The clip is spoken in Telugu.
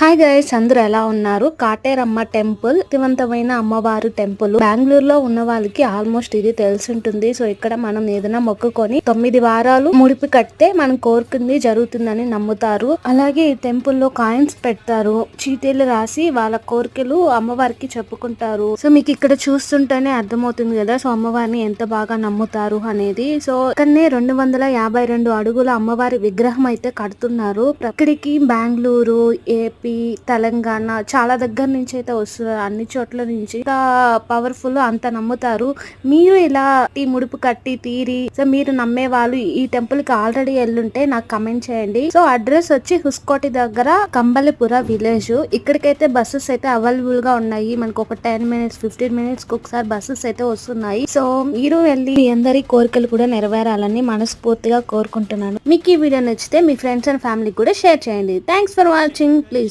హాయ్ గైస్ అందరూ ఎలా ఉన్నారు? కాటేరమ్మ టెంపుల్ శక్తివంతమైన అమ్మవారు టెంపుల్. బెంగళూరులో ఉన్న వాళ్ళకి ఆల్మోస్ట్ ఇది తెలిసి ఉంటుంది సో ఇక్కడ మనం ఏదైనా మొక్కుకొని తొమ్మిది వారాలు ముడిపి కడితే మనం కోరుకుంది జరుగుతుందని నమ్ముతారు. అలాగే ఈ టెంపుల్లో కాయిన్స్ పెడతారు. చీటీలు రాసి వాళ్ళ కోరికలు అమ్మవారికి చెప్పుకుంటారు. సో మీకు ఇక్కడ చూస్తుంటేనే అర్థమవుతుంది కదా సో అమ్మవారిని ఎంత బాగా నమ్ముతారు అనేది. సో ఇక్కడనే రెండు వందల యాభై రెండు అడుగుల అమ్మవారి విగ్రహం అయితే కడుతున్నారు. ఇక్కడికి బెంగళూరు ఏ ఏపీ తెలంగాణ చాలా దగ్గర నుంచి అయితే వస్తున్నారు అన్ని చోట్ల నుంచి ఇంకా పవర్ఫుల్ అంత నమ్ముతారు. మీరు ఇలా ఈ ముడుపు కట్టి తీరి సో మీరు నమ్మే వాళ్ళు ఈ టెంపుల్కి ఆల్రెడీ వెళ్ళుంటే నాకు కమెంట్ చేయండి. సో అడ్రస్ వచ్చి హుస్కోటి దగ్గర కంబలిపుర విలేజ్ ఇక్కడికైతే బస్సెస్ అయితే అవైలబుల్గా ఉన్నాయి. మనకు ఒక టెన్ మినిట్స్ ఫిఫ్టీన్ మినిట్స్కి ఒకసారి బస్సెస్ అయితే వస్తున్నాయి. సో మీరు వెళ్ళి మీ అందరి కోరికలు కూడా నెరవేరాలని మనస్ఫూర్తిగా కోరుకుంటున్నాను. మీకు ఈ వీడియో నచ్చితే మీ ఫ్రెండ్స్ అండ్ ఫ్యామిలీ కూడా షేర్ చేయండి. Thanks for watching please